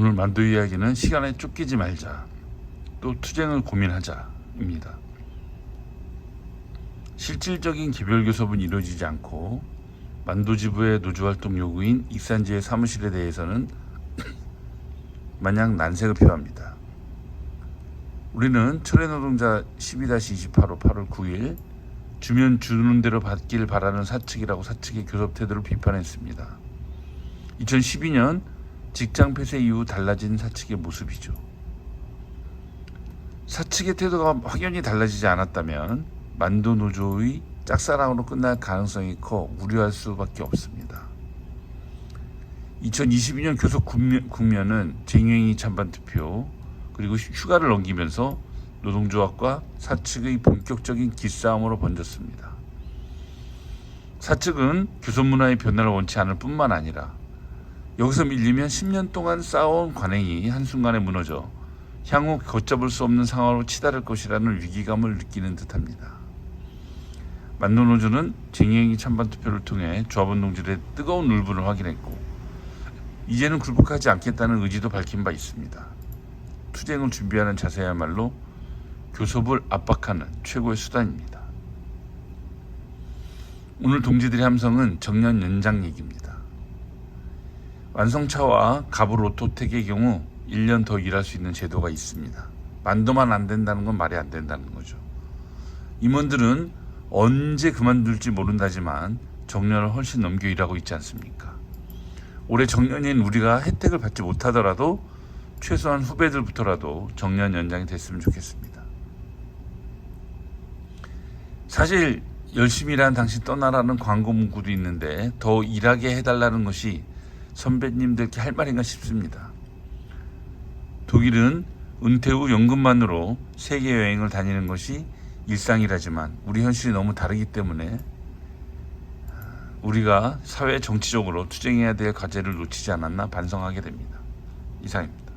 오늘 만두 이야기는 시간에 쫓기지 말자. 또 투쟁을 고민하자입니다. 실질적인 개별 교섭은 이루어지지 않고 만도지부의 노조활동 요구인 익산지의 사무실에 대해서는 마냥 난색을 표합니다. 우리는 철회노동자 12-28호 8월 9일 주면 주는 대로 받길 바라는 사측이라고 사측의 교섭 태도를 비판했습니다. 2012년 직장 폐쇄 이후 달라진 사측의 모습이죠. 사측의 태도가 확연히 달라지지 않았다면 만도 노조의 짝사랑으로 끝날 가능성이 커 우려할 수밖에 없습니다. 2022년 교섭 국면, 국면은 쟁행이 찬반 투표 그리고 휴가를 넘기면서 노동조합과 사측의 본격적인 기싸움으로 번졌습니다. 사측은 교섭 문화의 변화를 원치 않을 뿐만 아니라 여기서 밀리면 10년 동안 쌓아온 관행이 한순간에 무너져 향후 걷잡을 수 없는 상황으로 치달을 것이라는 위기감을 느끼는 듯합니다. 만노노조는 쟁행이 찬반 투표를 통해 조합원동지들의 뜨거운 울분을 확인했고 이제는 굴복하지 않겠다는 의지도 밝힌 바 있습니다. 투쟁을 준비하는 자세야말로 교섭을 압박하는 최고의 수단입니다. 오늘 동지들의 함성은 정년 연장 얘기입니다. 완성차와 갑을 오토텍의 경우 1년 더 일할 수 있는 제도가 있습니다. 만도만 안 된다는 건 말이 안 된다는 거죠. 임원들은 언제 그만둘지 모른다지만 정년을 훨씬 넘겨 일하고 있지 않습니까? 올해 정년인 우리가 혜택을 받지 못하더라도 최소한 후배들부터라도 정년 연장이 됐으면 좋겠습니다. 사실 열심히 일하는 당신 떠나라는 광고 문구도 있는데 더 일하게 해달라는 것이 선배님들께 할 말인가 싶습니다. 독일은 은퇴 후 연금만으로 세계 여행을 다니는 것이 일상이라지만 우리 현실이 너무 다르기 때문에 우리가 사회 정치적으로 투쟁해야 될 과제를 놓치지 않았나 반성하게 됩니다. 이상입니다.